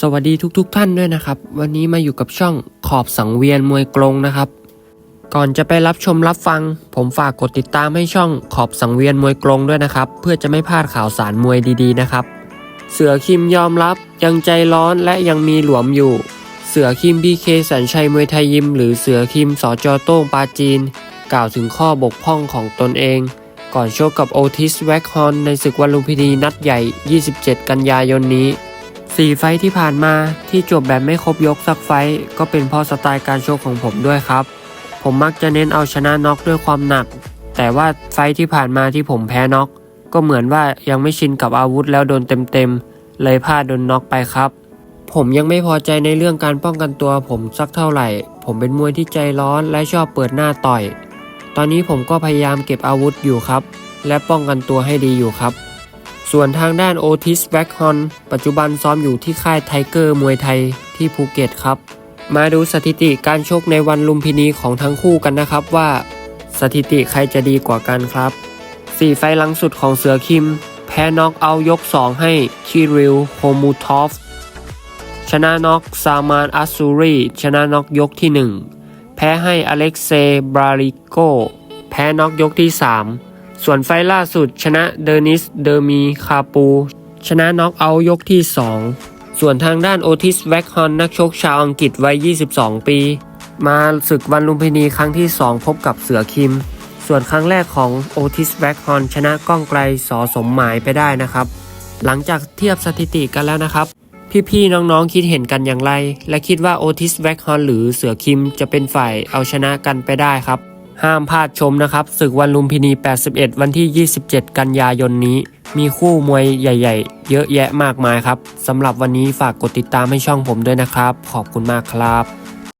สวัสดีทุกๆทท่านด้วยนะครับ วันนี้มาอยู่กับช่องขอบสังเวียนมวยกรงนะครับ ก่อนจะไปรับชมรับฟัง ผมฝากกดติดตามให้ช่องขอบสังเวียนมวยกรงด้วยนะครับ เพื่อจะไม่พลาดข่าวสารมวยดีๆนะครับ เสือคิมยอมรับยังใจร้อนและยังมีหลวมอยู่ เสือคิมบีเคสัญชัยมวยไทยยิม หรือเสือคิมสอจอโต้งปาจีน กล่าวถึงข้อบกพร่องของตนเอง ก่อนโชกกับโอทิสแวคฮอนในศึกวันลุมพินีนัดใหญ่ 27 กันยายนนี้ สี่ไฟที่ผ่านมาที่จบแบบไม่ครบยกสักไฟก็เป็นเพราะสไตล์การโชกของผมด้วยครับ ผมมักจะเน้นเอาชนะน็อกด้วยความหนัก แต่ว่าไฟที่ผ่านมาที่ผมแพ้น็อกก็เหมือนว่ายังไม่ชินกับอาวุธแล้วโดนเต็มๆเลยพลาดโดนน็อกไปครับ ผมยังไม่พอใจในเรื่องการป้องกันตัวผมสักเท่าไหร่ ผมเป็นมวยที่ใจร้อนและชอบเปิดหน้าต่อย ตอนนี้ผมก็พยายามเก็บอาวุธอยู่ครับ และป้องกันตัวให้ดีอยู่ครับ ส่วนทางด้านโอทิสแบ็กฮอนปัจจุบันซ้อมอยู่ที่ค่ายไทเกอร์มวยไทยที่ภูเก็ตครับ มาดูสถิติการชกในวันลุมพินีของทั้งคู่กันนะครับว่า สถิติใครจะดีกว่ากันครับ 4 ไฟล์หลังสุดของเสือคิม แพ้น็อกเอายก 2 ให้คิริลโฮมูทอฟ ชนะน็อกซามานอัสซูรีชนะน็อกยกที่ 1 แพ้ให้อเล็กเซบราริโก แพ้น็อกยกที่ 3 ส่วนไฟล์ล่าสุดชนะเดนิสเดอร์มีคาปู ชนะน็อกเอาท์ยกที่ 2 ส่วนทางด้านโอทิสแวคฮอนนักชกชาวอังกฤษวัย 22 ปี มาศึกวันลุมพินีครั้งที่ 2 พบกับเสือคิม ส่วนครั้งแรกของโอทิสแวคฮอนชนะก้องไกลสอสมหมายไปได้นะครับ หลังจากเทียบสถิติกันแล้วนะครับ พี่ๆน้องๆคิดเห็นกันอย่างไร และคิดว่าโอทิสแวคฮอนหรือเสือคิมจะเป็นฝ่ายเอาชนะกันไปได้ครับ ห้ามพลาดชมนะครับศึกวันลุมพินี 81 วันที่ 27 กันยายนนี้ มีคู่มวยใหญ่ ๆ เยอะแยะมากมายครับสำหรับวันนี้ฝากกดติดตามให้ช่องผมด้วยนะครับ ขอบคุณมากครับ